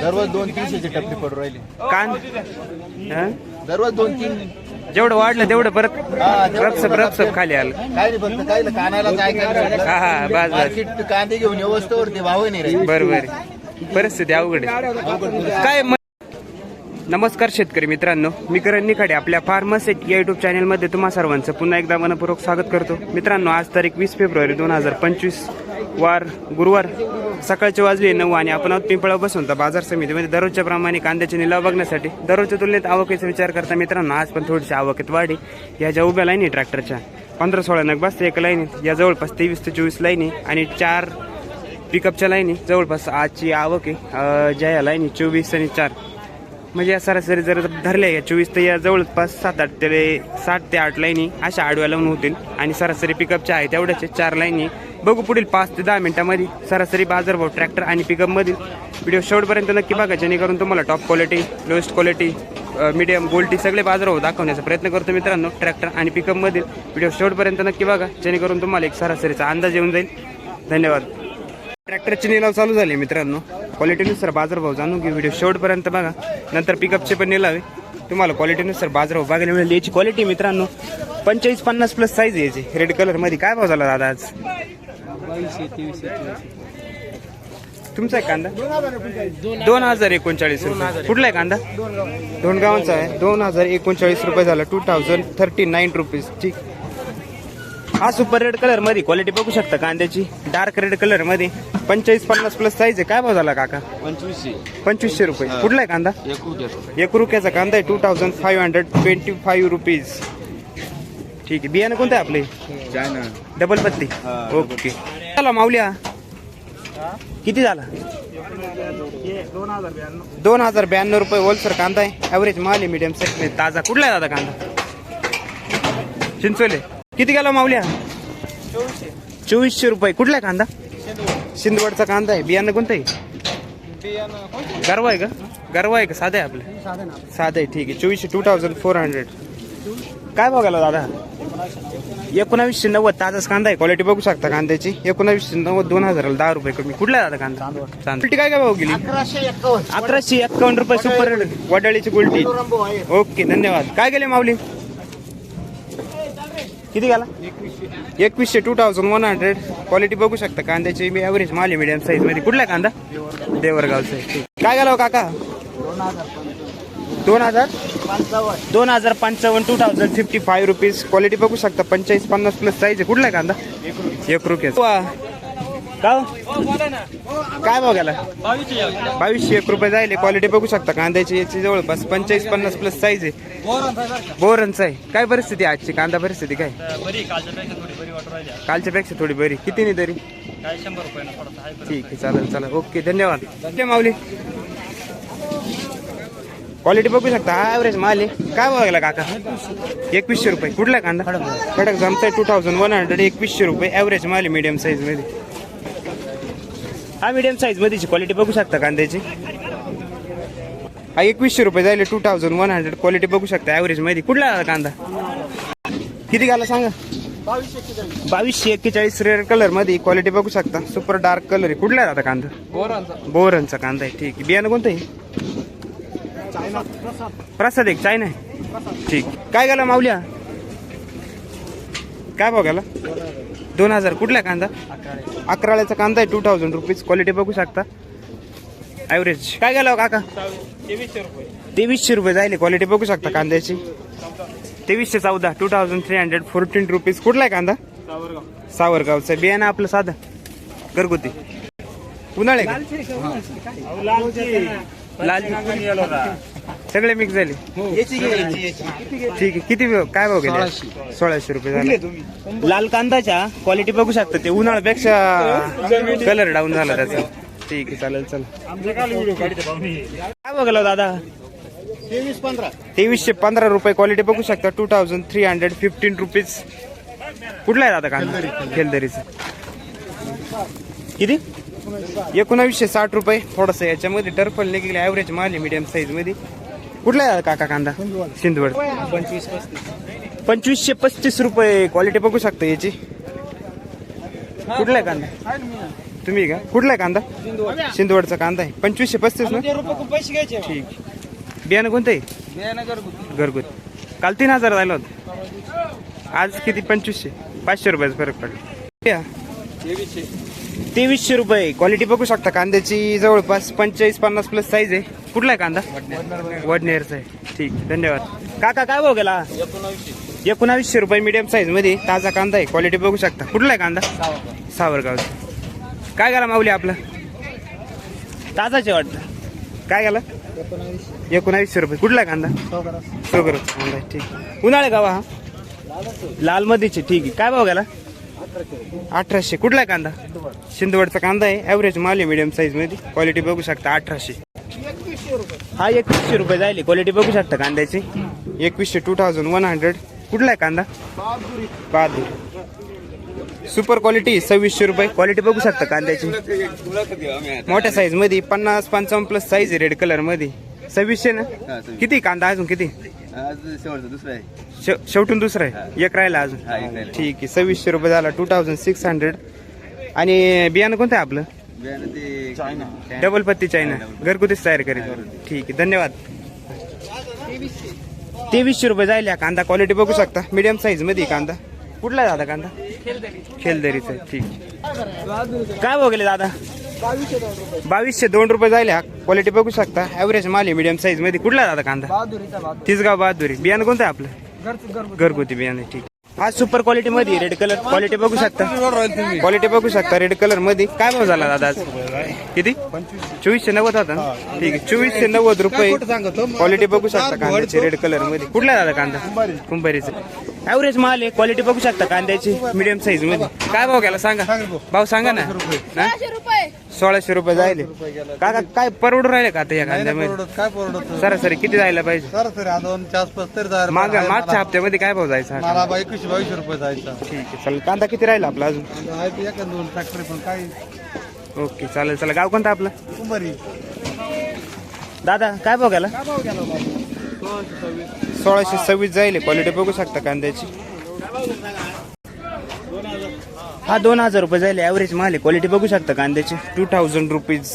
दररोज दोन तीनशेची टपरी पडू राहिली. कान हा? दररोज दोन तीन. जेवढं वाढलं तेवढं परत रपसप रपसप. खाली आलं. काय नाही फक्त काय कानाला काय हा, हा, बस, बस. मार्केट कांदे घेऊन व्यवस्थेवरती भाव नाही रे बरोबर परिस्थिती अवघड आहे. काय म- नमस्कार शेतकरी मित्रांनो. मी करण निखाडे आपल्या फार्मसेट या युट्यूब चॅनलमध्ये तुम्हा सर्वांचं पुन्हा एकदा मनपूर्वक स्वागत करतो. मित्रांनो आज तारीख वीस फेब्रुवारी दोन हजार पंचवीस. वार गुरुवार सकाळचे वाजले नऊ आणि आपण आहोत पिंपळा बसून. तर बाजार समितीमध्ये दररोजच्या प्रमाणे कांद्याचे निलाव बघण्यासाठी दररोजच्या तुलनेत आवकेचा विचार करता मित्रांनो आज पण थोडीशी आवकेत वाढी. या ज्या उभ्या लाईनी ट्रॅक्टरच्या पंधरा सोळा नग बसते एका लाईनी या जवळपास तेवीस ते चोवीस लाईनी आणि चार पिकअपच्या लाईनी जवळपास आजची आवक आहे. ज्या या लाईनी चोवीस आणि चार म्हणजे या सरासरी जर धरल्या या चोवीस तर या जवळपास सात आठ ते सात ते आठ लाईनी अशा आडव्या लावून होतील. आणि सरासरी पिकअपच्या आहे तेवढ्याचे चार लाईनी बघू पुढील पाच ते दहा मिनिटामध्ये सरासरी बाजारभाव ट्रॅक्टर आणि पिकअपमधील व्हिडिओ शेवटपर्यंत नक्की बघा. जेणेकरून तुम्हाला top quality lowest quality medium गोल्टी सगळे बाजारभाव दाखवण्याचा प्रयत्न करतो मित्रांनो. ट्रॅक्टर आणि पिकअपमधील व्हिडिओ शेवटपर्यंत नक्की बघा. जेणेकरून तुम्हाला एक सरासरीचा अंदाज येऊन जाईल. धन्यवाद. ट्रॅक्टरचे निलाव चालू झाले मित्रांनो. क्वालिटीनुसार बाजारभाव जाणून घेऊ. व्हिडिओ शेवटपर्यंत बघा. नंतर पिकअपचे पण निलाव आहे. तुम्हाला क्वालिटीनुसार बाजारभाव बघायला मिळेल. याची क्वालिटी मित्रांनो पंचेचाळीस पन्नास प्लस साईज यायची याची. रेड कलरमध्ये काय भाव झाला दादा आज? तुमचा आहे कांदा? दोन हजार एकोणचाळीस. रुपये. कुठला आहे कांदा? दोन गावांचा आहे. दोन हजार एकोणचाळीस रुपये झाला. Two thousand thirty nine rupees ठीक हा सुपर रेड कलरमध्ये क्वालिटी बघू शकता कांद्याची. डार्क रेड कलरमध्ये. पंचेचाळीस पन्नास प्लस साईज आहे. काय भाव झाला काका? पंचवीसशे. पंचवीसशे रुपये. कुठला आहे कांदा? एकू एक रुपयाचा कांदा आहे. Two thousand five hundred twenty five rupees ठीक आहे. बियाणं कोणतं आहे आपले? चायना. डबल पत्ती. ओके झाला माऊल्या. किती झाला? दोन हजार ब्याण्णव रुपये होलसर कांदा आहे. ॲव्हरेज माल आहे मीडियम साईज ताजा कुठला आहे दादा कांदा? चिंचोले. किती गेला माऊल्या? चोवीसशे रुपये. कुठला आहे कांदा? शिंदवडचा कांदा आहे. बियाणं कोणतं आहे? गर्व आहे का? गर्व आहे का? साधा आहे आपलं? साधा आहे. ठीक आहे. चोवीसशे टू थाउजंड फोर हंड्रेड काय बघायला दादा? एकोणावीसशे नव्वद ताजाच कांदा आहे. क्वालिटी बघू शकता कांद्याची. एकोणावीसशे नव्वद दोन हजाराला दहा रुपये कमी. कुठला दादा कांदा? चांदी काय काय भाव गेली? अकराशे एक्कावन्न. रुपये सुपर वडाळीची गुलटी ओके धन्यवाद. काय गेले माऊली? किती गेला? एकवीसशे two thousand one hundred quality बघू शकता कांद्याची. मी ॲव्हरेज माल मीडियम साईजमध्ये. कुठला कांदा? देवरगावचा. काय गेला हो काका? दोन हजार? दोन हजार पंचावन्न two thousand fifty five rupees quality बघू शकता पंचेचाळीस पन्नास प्लस साईज आहे. कुठला आहे कांदा? एक रुपये. का हो? काय बघायला बावीसशे एक रुपये जाईल क्वालिटी बघू शकता कांद्याची याची जवळपास पंचेचाळीस पन्नास प्लस साईज आहे. बोरनचा आहे. काय परिस्थिती आजची? कांदा परिस्थिती काय? कालच्यापेक्षा थोडी बरी कालच्या पेक्षा थोडी बरी. किती नाही तरी? शंभर ठीक आहे चालेल चालेल. ओके धन्यवाद. माऊली. क्वालिटी बघू शकता. हा ॲव्हरेज माल आहे. काय बघायला काका? एकवीसशे रुपये. कुठला आहे कांदा? खडक जमता टू थाउजंड वन हंड्रेड एकवीसशे रुपये. ॲव्हरेज माल आहे मीडियम साईजमध्ये. हा मीडियम साईज मध्येची क्वालिटी बघू शकता कांद्याची. हा एकवीसशे रुपये जाईल two thousand one hundred quality बघू शकता ॲव्हरेजमध्ये. कुठला आहे कांदा? किती घाला सांगा? बावीसशे एक्केचाळीस रेड कलरमध्ये क्वालिटी बघू शकता. सुपर डार्क कलर आहे. कुठला आहे आता कांदा? बोरनचा कांदा आहे. ठीक आहे. बियाणं कोणतं आहे? प्रसाद. एक चायना आहे ठीक. काय गेला माऊल्या? काय भाव गेला? दोन हजार. कुठला कांदा? अकराळ्याचा कांदा आहे टू थाउजंड रुपीज क्वालिटी बघू शकता. ॲव्हरेज काय गेला हो काका? तेवीसशे रुपये तेवीसशे रुपये जाईल क्वालिटी बघू शकता कांद्याची. तेवीसशे चौदा two thousand three hundred fourteen rupees कुठला आहे कांदा? सावरगाव सावरगावचं. बियाणं आपलं साधं. घरगुती. उन्हाळे का? लाल सगळे मिक्स झाले? ठीक आहे. किती भाव- काय भाव गेले? सोळाशे. रुपये झाले. लाल कांदाच्या क्वालिटी बघू शकता ते. उन्हाळ्यापेक्षा कलर डाऊन झाला त्याचा. ठीक आहे चालेल चल. काय बघलो दादा? तेवीस पंधरा. तेवीसशे पंधरा रुपये क्वालिटी बघू शकता. Two thousand three hundred fifteen rupees कुठला आहे दादा कांदा? खेलदरीचा. किती? एकोणावीसशे साठ रुपये थोडंसं याच्यामध्ये टर्पल निघेले ॲव्हरेज माल मीडियम साईजमध्ये. कुठला आहे काका कांदा? सिंधवड पंचवीस पस्तीस. पंचवीसशे पस्तीस रुपये क्वालिटी बघू शकता याची. कुठला आहे कांदा? तुम्ही का? कुठला आहे कांदा? सिंदवडचा कांदा आहे. पंचवीसशे पस्तीस ना? पैसे घ्यायचे. ठीक. बियाणं कोणतं आहे? घरगुती. काल तीन हजार झालं होतं. आज किती? पंचवीसशे. पाचशे रुपयाचा फरक पडला. तेवीसशे रुपये. क्वालिटी बघू शकता. कांद्याची जवळपास पंचेचाळीस पन्नास प्लस साईज आहे. कुठला आहे कांदा? वडनेरचा आहे. ठीक धन्यवाद. काका काय भाव गेला? एकोणावीसशे रुपये मीडियम साईजमध्ये ताजा कांदा आहे. क्वालिटी बघू शकता. कुठला आहे कांदा? सावरगावचा. काय गेला माऊली आपला? ताजाच वाटतं. काय गेला? एकोणावीसशे रुपये. कुठला आहे कांदा? सोगर कांदा आहे, ठीक. उन्हाळे गावा हा? लाल मध्येचे ठीक आहे. काय भाव गेला? अठराशे. कुठला आहे कांदा? शिंदवडचा कांदा आहे. ॲव्हरेज माल आहे मिडियम साईजमध्ये. क्वालिटी बघू शकता अठराशे. हा एकवीसशे रुपये जाईल क्वालिटी बघू शकता कांद्याची. एकवीसशे टू थाउजंड वन हंड्रेड कुठला आहे कांदा? बहादूर. सुपर क्वालिटी सव्वीसशे रुपये. क्वालिटी बघू शकता कांद्याची. मोठ्या साईजमध्ये पन्नास पंचावन्न प्लस साईज आहे रेड कलरमध्ये. सव्वीसशे ना? किती कांदा अजून? किती? आज शेवटचं दुसरं आहे. शेव- शेवटून दुसरं आहे. एक राहिला अजून. हा, एक राहिला. ठीक आहे. सव्वीसशे रुपये झाला. टू थाउजंड सिक्स हंड्रेड आणि बियाणं कोणतं आहे आपलं? बियाणं ते चायना डबल पत्ती चायना घरगुतीच तयार करेल. ठीक आहे. धन्यवाद. तेवीसशे. रुपये जाईल या कांदा क्वालिटी बघू शकता. मीडियम साईजमध्ये आहे कांदा. कुठला आहे दादा कांदा? खेलदरीचा आहे, ठीक काय बघले दादा? बावीसशे दोन रुपये. जाईल हा क्वालिटी बघू शकता. ॲव्हरेज माल आहे मीडियम साईजमध्ये. कुठला दादा कांदा? तिसगाव बहादुरी. बियाणं कोणतं आहे आपलं? घरगुती. बियाणे ठीक हा सुपर क्वालिटी मध्ये रेड कलर क्वालिटी बघू शकता. क्वालिटी बघू शकता रेड कलरमध्ये. काय भाव झाला दादा आज? किती? चोवीसशे नव्वद होता ना? ठीक आहे. चोवीसशे नव्वद रुपये क्वालिटी बघू शकता कांद्याची रेड कलरमध्ये. कुठला दादा कांदा? कुंभारीचा. ऍव्हरेज माल आहे. क्वालिटी बघू शकता कांद्याची मिडियम साईजमध्ये. काय भाव गेला सांगा? भाव सांगा ना. हा? सोळाशे रुपये जायले. काका काय परवडून राहिले का आता या कांद्यामध्ये? काय परवडत? सरासरी किती जायला पाहिजे? सरासरी आसपास तरी जायला माग पाहिजे. मागच्या हप्त्यामध्ये काय भाव जायचा? मला कांदा? बा एकवीसशे बावीसशे रुपये जायचा. ठीक आहे चालेल. कांदा किती राहिला आपला अजून? आहे ते एका दोन ट्रॅक्टर पण काय? ओके चालेल चला गाव कोणतं आपलं? कुंभारी दादा काय भाव गेला? सोळाशे सव्वीस जाईल क्वालिटी बघू शकता कांद्याची. हा दोन हजार रुपये जाईल ॲव्हरेज माल आहे. क्वालिटी बघू शकता कांद्याची. टू थाउजंड रुपीज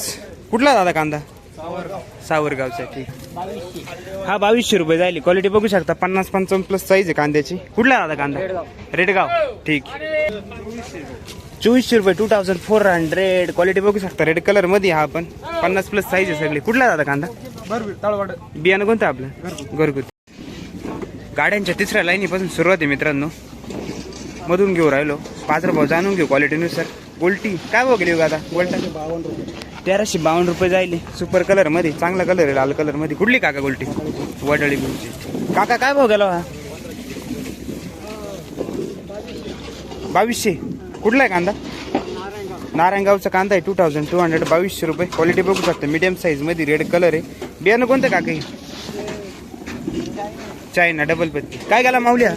कुठला दादा कांदा? सावरगावचा ठीक हा बावीसशे रुपये जाईल क्वालिटी बघू शकता. पन्नास पंचावन्न प्लस साईज आहे कांद्याची. कुठला दादा कांदा? रेडगाव. ठीक. चोवीसशे रुपये two thousand four hundred quality बघू शकता. रेड कलरमध्ये हा पण. पन्नास प्लस साईज आहे सगळी. कुठला दादा कांदा? बियाणं कोणतं आपलं? घरगुती. गाड्यांच्या तिसऱ्या लाईनीपासून सुरुवात आहे मित्रांनो. मधून घेऊ राहिलो. बाजारभाव जाणून घेऊ क्वालिटीनुसार गोल्टी काय भाव गेली हो आता? गोल्टा? तेराशे बावन्न रुपये जाईल सुपर कलरमध्ये चांगला कलर आहे लाल कलरमध्ये. कुठली काका गोल्टी? वडळी गुलची काका काय भाव गेला हो हा बावीसशे. कुठला आहे कांदा? नारायणगावचा कांदा आहे टू थाउजंड टू हंड्रेड बावीसशे रुपये. क्वालिटी बघू शकता. मीडियम साईजमध्ये रेड कलर आहे. बियाणं कोणतं काका चायना डबल पत्ती. काय गेला हा?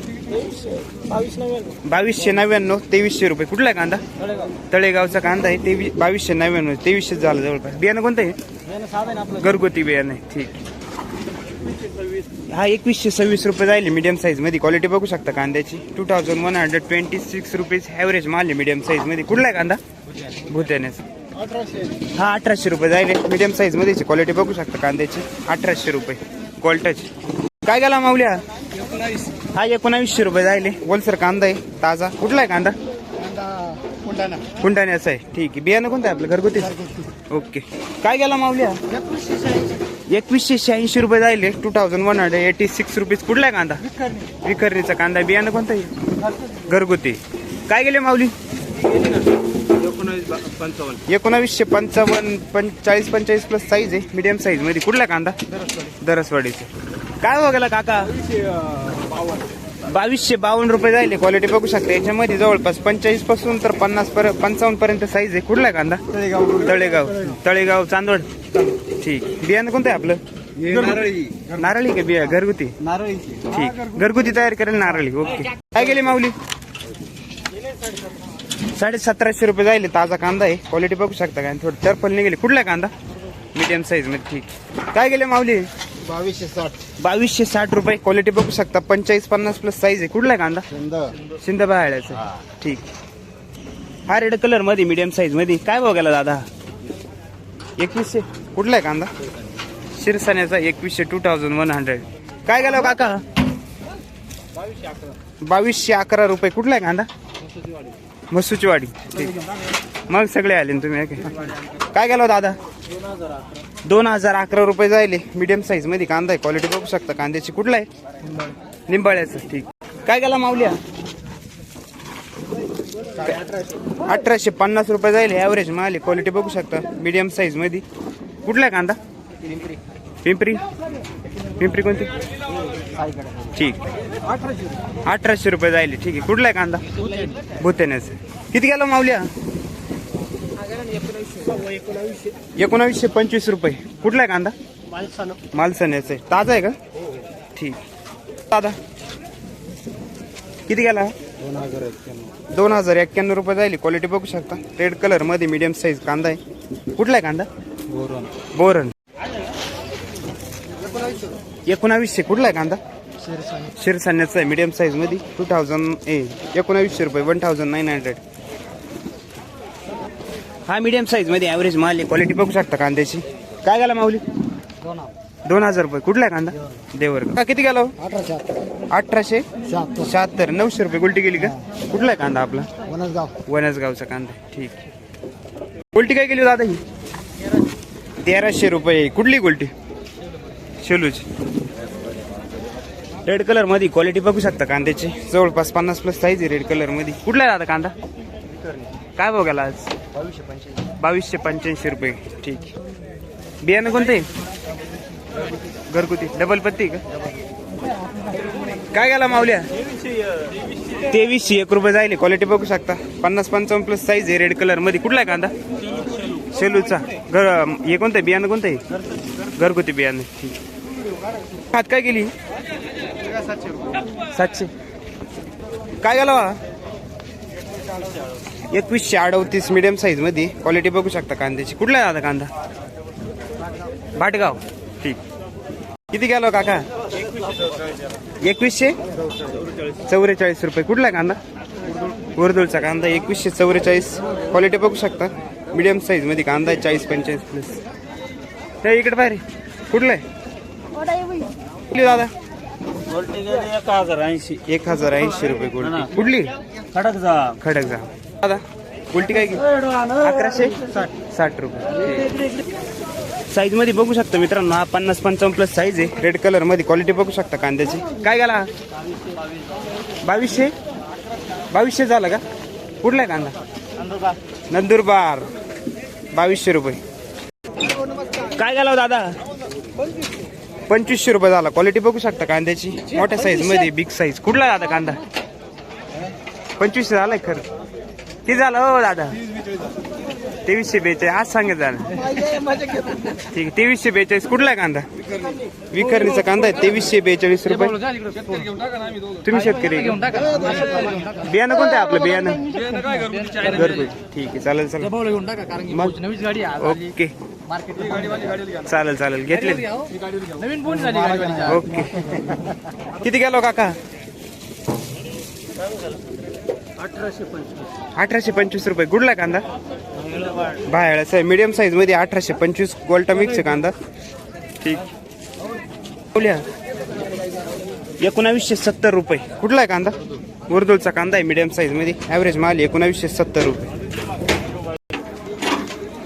बावीसशे नव्याण्णव तेवीसशे रुपये. कुठला आहे कांदा? तळेगावचा कांदा आहे तेवीस बावीसशे नव्याण्णव तेवीसशे झालं जवळपास. बियाणं कोणतं आहे? घरगुती बियाणं आहे. ठीक. हा एकवीसशे सव्वीस रुपये जाईल मीडियम साईजमध्ये. क्वालिटी बघू शकता कांद्याची. Two thousand one hundred twenty six rupees average माल आहे मीडियम साईजमध्ये. कुठला आहे कांदा? भूत्यानेचा. हा अठराशे रुपये जाईल मीडियम साईजमध्ये क्वालिटी बघू शकता कांद्याची. अठराशे रुपये. क्वाल्टच काय गेला माऊल्या हा एकोणावीसशे रुपये जायले. ओलसर कांदा आहे ताजा. कुठला आहे कांदा? कुंडाण्याचा आहे. ठीक आहे. बियाणं कोणतं आहे आपलं? घरगुती? ओके. काय गेला माऊल्या एकवीसशे शहाऐंशी. रुपये जायले. Two thousand one hundred eighty six rupees कुठला आहे कांदा? विखरणीचा कांदा. बियाणं कोणतं आहे? घरगुती. काय गेले माऊली? एकोणावीसशे पंचावन्न पंचाळीस पंचेचाळीस प्लस साईज आहे. मीडियम साईजमध्ये. कुठला कांदा? दरसवाडीचे. काय हो गेला काका? बावीसशे बावन्न रुपये जायले क्वालिटी बघू शकता. याच्यामध्ये जवळपास पंचेचाळीसपासून तर पन्नास पर्यंत पंचावन्न पर्यंत साईज आहे. कुठला कांदा? तळेगाव. तळेगाव. चांदवड. ठीक. बियाणं कोणतं आहे आपलं? नारळी. नारळी का बिया? घरगुती. ठीक. घरगुती तयार करेल नारळी. ओके. काय गेली माऊली? साडे सतराशे रुपये जायले. ताजा कांदा आहे. क्वालिटी बघू शकता काय थोडं टर्फल निघेले कुठला कांदा? मीडियम साईजमध्ये. ठीक. काय गेले माऊली? बावीसशे साठ. बावीसशे साठ रुपये क्वालिटी बघू शकता. पंचेचाळीस पन्नास प्लस साईज आहे. कुठला कांदा? चंद शिंदे बाळ्याचं ठीक. हा रेड कलरमध्ये मीडियम साईजमध्ये. काय गेला दादा? एकवीसशे. कुठला आहे कांदा? शिरसाण्याचा एकवीसशे टू थाउजंड वन हंड्रेड काय गेला हो काका? बावीसशे अकरा रुपये. कुठला आहे कांदा? मसूची वाडी ठीक. मग सगळे आले तुम्ही काय गेला हो दादा? दोन हजार अकरा रुपये जायले. मीडियम साईजमध्ये कांदा आहे. क्वालिटी बघू शकता. कांद्याची कुठला आहे? निंबाळ्याचा. ठीक. काय गेला माऊल्या अठराशे पन्नास रुपये जाईल ॲव्हरेज माल आहे क्वालिटी बघू शकता. मीडियम साईजमध्ये. कुठला आहे कांदा? पिंपरी. पिंपरी कोणती? ठीक. अठराशे रुपये जाईल ठीक आहे. कुठला आहे कांदा? भूतेनेच. किती गेला माऊल्या एकोणावीसशे. पंचवीस रुपये. कुठला आहे कांदा? मालसण्याचं आहे. ताजा आहे का? ठीक. दादा किती गेला? दोन हजार एक्क्याण्णव रुपये जाईल क्वालिटी बघू शकता. रेड कलरमध्ये मीडियम साईज कांदा आहे. कुठला आहे कांदा? बोरन. एकोणावीसशे. कुठला आहे कांदा? शिरसान्याचा आहे. मीडियम साईजमध्ये. टू थाउजंड ए एकोणावीसशे रुपये. वन थाउजंड नाईन हंड्रेड हा मीडियम साईजमध्ये ॲव्हरेज माल आहे. क्वालिटी बघू शकता कांद्याची. काय गेला माऊली? दोन हजार रुपये. कुठला आहे कांदा? देवर का किती गेला हो? अठराशे. शहात्तर. नऊशे रुपये. गुलटी गेली का? कुठला आहे कांदा आपला? वनसगावचा कांदा. ठीक. गुलटी काय गेली हो दादा ही? तेराशे रुपये. कुठली गुलटी शेलूची. रेड कलरमध्ये क्वालिटी बघू शकता कांद्याची. जवळपास पन्नास प्लस साईज आहे रेड कलरमध्ये कुठला आहे दादा कांदा? काय गेला आज? बावीसशे पंच्याऐंशी. रुपये. ठीक. बियाणं कोणतं आहे? घरगुती. डबल पत्ती का? काय गेला माऊल्या तेवीसशे एक रुपये जाईल क्वालिटी बघू शकता. पन्नास पंचावन्न प्लस साईज आहे रेड कलरमध्ये. कुठला आहे कांदा? शेलूचा. घर हे कोणतं आहे? बियाणं कोणतं आहे? घरगुती बियाणं. ठीक. हात काय गेली सातशे. काय गेला बा एकवीसशे अडवतीस मिडियम साईजमध्ये क्वालिटी बघू शकता कांद्याची. कुठला आहे दादा कांदा? भाटगाव. ठीक. किती गेलो काका? एकवीसशे? चौवेचाळीस रुपये. कुठला कांदा? उर्दूळचा कांदा. एकवीसशे चौवेचाळीस. क्वालिटी बघू शकता. मिडियम साईजमध्ये कांदा आहे चाळीस पंचेचाळीस प्लस त्या इकडे बाहेर कुठलं आहे? कुठली दादा? एक हजार ऐंशी. एक हजार ऐंशी रुपये कुठली कुठली? खडक जा खडक जा दादा उलटी काय अकराशे? साठ रुपये. साईजमध्ये बघू शकता मित्रांनो हा पन्नास पंचावन्न प्लस साईज आहे. रेड कलरमध्ये क्वालिटी बघू शकता कांद्याची. काय गेला? बावीसशे? बावीसशे झाला का? कुठला आहे कांदा? नंदुरबार. बावीसशे रुपये. काय गेला हो दादा? पंचवीसशे रुपये झाला. क्वालिटी बघू शकता कांद्याची. मोठ्या साईजमध्ये बिग साईज कुठला दादा कांदा? पंचवीसशे झालाय खरं. किती झालं हो दादा? तेवीसशे बेचाळीस आज सांगत झालं ठीक आहे तेवीसशे बेचाळीस. कुठला आहे कांदा? विकरणीचा कांदा आहे तेवीसशे बेचाळीस रुपये. तुम्ही शेतकरी? बियाणं कोणतं आहे आपलं? बियाणं. घरगुती ठीक आहे चालेल चालेल. मग? ओके. चालेल चालेल. घेतले नवीन फोन झाली ओके. किती गेलो काका? अठराशे पंचवीस. रुपये. कुठला कांदा? बाहेरचा आहे. मीडियम साईजमध्ये अठराशे पंचवीस गोल्टा मिक्स कांदा. ठीक. बोल्या. एकोणावीसशे सत्तर रुपये. कुठला आहे कांदा? उर्दूलचा कांदा आहे मीडियम साईजमध्ये. ॲव्हरेज माल एकोणावीसशे सत्तर रुपये.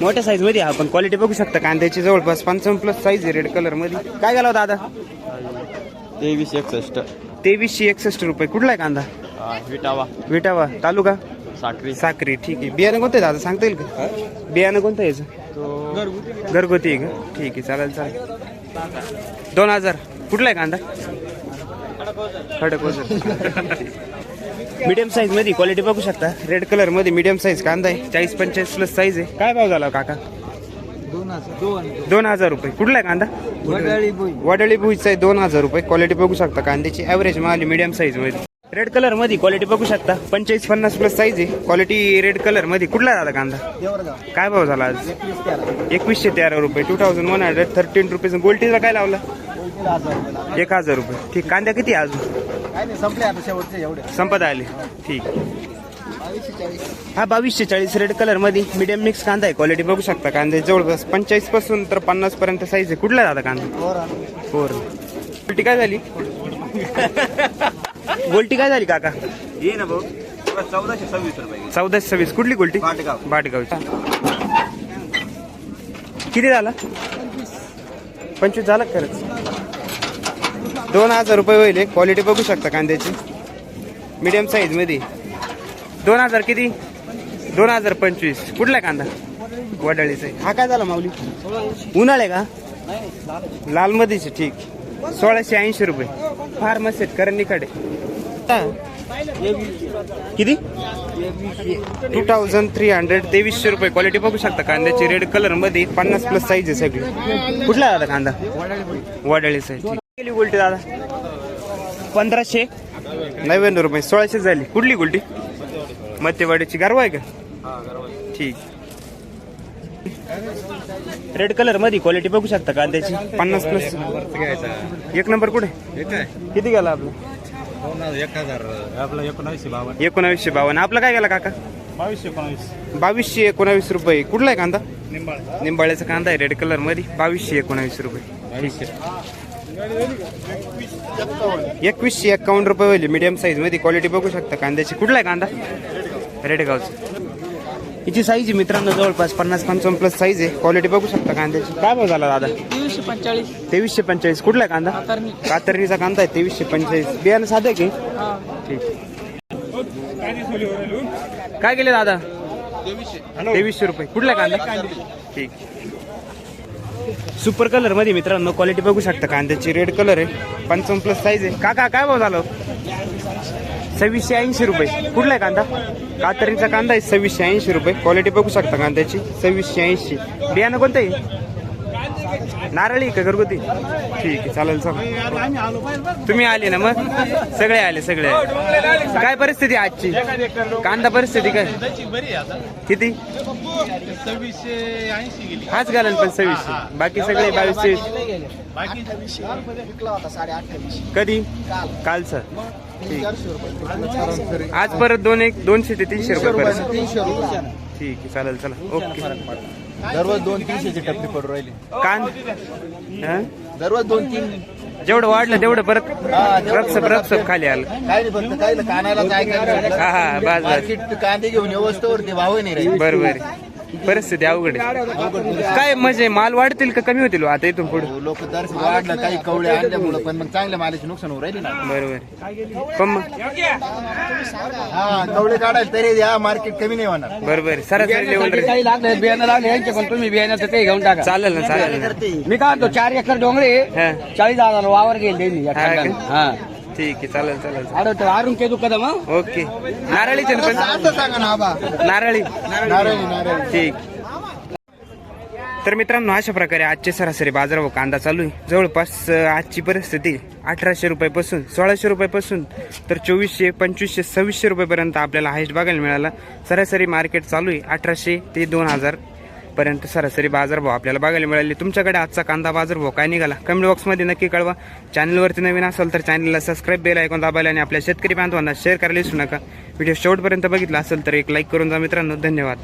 मोठ्या साईजमध्ये आपण क्वालिटी बघू शकता. कांद्याची जवळपास पंचावन्न प्लस साईज आहे रेड कलरमध्ये. काय गेला हो दादा? तेवीस एकसष्ट. तेवीसशे एकसष्ट रुपये. कुठला आहे कांदा? विटावा. विटावा. तालुका? साखरी साक्री. ठीक आहे. बियाणं कोणतं आहे दादा? सांगता येईल का? बियाणं कोणतं आहे याचं? घरगुती आहे का? ठीक आहे चालेल चालेल. दोन हजार. कुठला आहे कांदा? खडक मीडियम साईजमध्ये क्वालिटी बघू शकता. रेड कलरमध्ये मीडियम साईज कांदा आहे. चाळीस पंचेचाळीस प्लस साईज आहे. काय भाव झाला? काका? दोन हजार रुपये. कुठला आहे कांदा? वडाळी भुईचा आहे दोन हजार रुपये. क्वालिटी बघू शकता. कांद्याची ॲव्हरेज माल मीडियम साईजमध्ये. रेड कलरमध्ये क्वालिटी बघू शकता. पंचेचाळीस पन्नास प्लस साईज आहे. क्वालिटी रेड कलरमध्ये. कुठला झाला कांदा? काय भाव झाला आज? एकवीसशे तेरा रुपये. Two thousand one hundred thirteen rupees गोल्टीला काय लावला? एक हजार रुपये. ठीक. कांद्या किती अजून? संपले आता शेवटचे एवढे. संपत आले. ठीक. हा बावीसशे चाळीस रेड कलरमध्ये मीडियम मिक्स कांदा आहे. क्वालिटी बघू शकता कांदे. जवळपास पंचेचाळीसपासून तर पन्नास पर्यंत साईज आहे. कुठला दादा कांदा? फोर गोल्टी काय झाली? गोल्टी काय झाली काका? ये ना भाऊ. चौदाशे सव्वीस रुपये चौदाशे सव्वीस. कुठली गोल्टी भाटगाव. भाटगावची. किती झाला? पंचवीस झाला खरंच? दोन हजार रुपये होईल क्वालिटी बघू शकता कांद्याची. मीडियम साईजमध्ये. दोन हजार किती? दोन हजार पंचवीस. कुठला कांदा? वडाळीचा आहे. हा काय झाला माऊली? उन्हाळे का? लाल मध्येच आहे, ठीक. सोळाशे ऐंशी रुपये. फार्मसी करंदीकडे किती? टू थाउजंड थ्री हंड्रेड तेवीसशे रुपये. क्वालिटी बघू शकता कांद्याची रेड कलरमध्ये पन्नास प्लस साईज आहे सगळी. कुठला दादा कांदा? वडाळी साईज गेली गोल्टी दादा? पंधराशे? नव्याण्णव रुपये सोळाशे झाली. कुठली गोल्टी मध्यवाडीची गारवा आहे का? ठीक. रेड कलरमध्ये क्वालिटी बघू शकता कांद्याची पन्नास प्लस एक नंबर कुठे? किती गेला आपला? एक हजार आपलं एकोणावीसशे बावन्न. एकोणावीसशे बावन्न. आपला काय गेला काका? बावीसशे एकोणावीस. बावीसशे एकोणावीस रुपये. कुठला आहे कांदा? निंबाळ निंबाळ्याचा कांदा आहे रेड कलरमध्ये. बावीसशे एकोणावीस रुपये. बावीसशे. एकवीसशे एक्कावन्न रुपये होईल मीडियम साईजमध्ये. क्वालिटी बघू शकता कांद्याची. कुठला आहे कांदा? रेडगावचा. हिची साईज आहे मित्रांनो जवळपास पन्नास पंचावन्न प्लस साईज आहे. क्वालिटी बघू शकता कांद्याची. काय भाव झाला दादा? तीनशे पंचेचाळीस तेवीसशे पंचेचाळीस कुठला आहे कांदा कातरणीचा कांदा आहे तेवीसशे पंचेचाळीस बियाणं साधं आहे की? ठीक. काय केले दादा? तेवीसशे. रुपये. कुठला कांदा? ठीक. सुपर कलरमध्ये मित्रांनो क्वालिटी बघू शकता. कांद्याची रेड कलर आहे. पंचावन्न प्लस साईज आहे. काका काय भाव झालं? सव्वीसशे ऐंशी रुपये. कुठला आहे कांदा? कातरीचा कांदा आहे सव्वीसशे ऐंशी रुपये. क्वालिटी बघू शकता कांद्याची. सव्वीसशे ऐंशी. बियाणं कोणतं आहे? नारळी का घरगुती? ठीक आहे चालेल चालेल तुम्ही आले ना मग? सगळे आले सगळे आले. काय परिस्थिती आजची? कांदा परिस्थिती काय? किती? सव्वीसशे ऐंशी गेली हाच घालन पण सव्वीसशे. बाकी सगळे बावीसशे. कधी? कालचं. ठीक. आज परत दोन एक दोनशे ते तीनशे रुपये परत ठीक आहे चालेल चला. ओके. दररोज दोन तीनशेची टप्पी पडू राहिली. कान हं? दररोज दोन तीन. जेवढं वाढलं तेवढं परत जेवढं रपसप रपसप खाली आलं. काय नाही फक्त काय कानाला काय हा हा बस बस. मार्केट कांदे घेऊन व्यवस्थेवर ते भाव नाही राहील. बरोबर परिस्थिती अवघड आहे. काय म्हणजे माल वाढतील का कमी होतील हो आता इथून पुढे? लोक दर्शन वाढलं काही कवळे आणल्यामुळं पण मग चांगल्या मालाची नुकसान होऊ राहिली ना. बरोबर पण मग हा कवळे काढायला तरी या मार्केट कमी नाही होणार. बरोबर सरासरी लेवल काही लागले बियाणं लागले यांचे पण तुम्ही बियाण्याचं ते घेऊन टाका. चालेल ना चालेल ना. मी काय म्हणतो चार एकर डोंगरे हा. चाळीस हजार वावर गेले त्यांनी या हा का? ठिकाणी. हा. ठीक आहे चालेल चालेल आडवतो आरून केदू कदम हं? ओके. नारळीचे ना पण? सांगा ना आबा. नारळी. नारळी नारळी. ठीक. तर मित्रांनो अशा प्रकारे आजचे सरासरी बाजारभाव कांदा चालू आहे. जवळपास अं, आजची परिस्थिती अठराशे रुपयापासून सोळाशे रुपयापासून तर चोवीसशे पंचवीसशे सव्वीसशे रुपयेपर्यंत आपल्याला हायस्ट बघायला मिळाला. सरासरी मार्केट चालू आहे अठराशे ते दोन हजार पर्यंत सरासरी बाजारभाव आपल्याला बघायला मिळाले. तुमच्याकडे आजचा कांदा बाजारभाव काय निघाला? कमेंट बॉक्समध्ये नक्की कळवा. चॅनलवरती नवीन असेल तर चॅनलला सबस्क्राईब बेल ऐकून दाबायला आणि आपल्या शेतकरी बांधवांना शेअर करायला विसरू नका. व्हिडिओ शेवटपर्यंत बघितला असेल तर एक लाईक करून जा मित्रांनो. धन्यवाद.